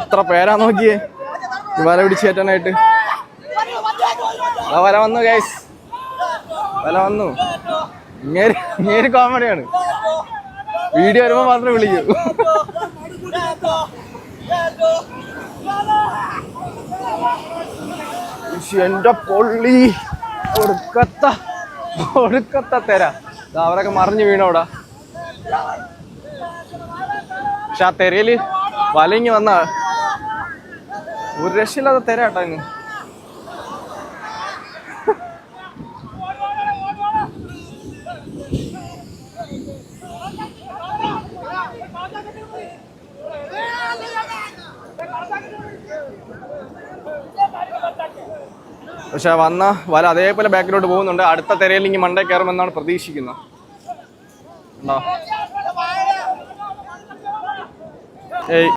എത്ര പേരാ നോക്കിയേ? വല പിടിച്ച് കയറ്റാനായിട്ട്. വല വന്നു ഗൈസ് വല വന്നു. ഇങ്ങേര് ഇങ്ങേര് കോമഡിയാണ് വീഡിയോ വരുമ്പോ മാത്രമേ വിളിക്കൂ. എന്റെ പൊള്ളി. ഒടുക്കത്ത ഒടുക്കത്ത തെര. അവരൊക്കെ മറിഞ്ഞു വീണോടാ പക്ഷെ ആ തെരയിൽ വലങ്ങി വന്ന ഒരു രക്ഷയില്ലാതെ തരാട്ടോ അങ്ങ് പക്ഷെ വന്ന വല അതേപോലെ ബാക്കിലോട്ട് പോകുന്നുണ്ട്. അടുത്ത തിരയിൽ ഇനി മണ്ടേ കയറുമെന്നാണ് പ്രതീക്ഷിക്കുന്നത്. ഉണ്ടോ? ഏയ്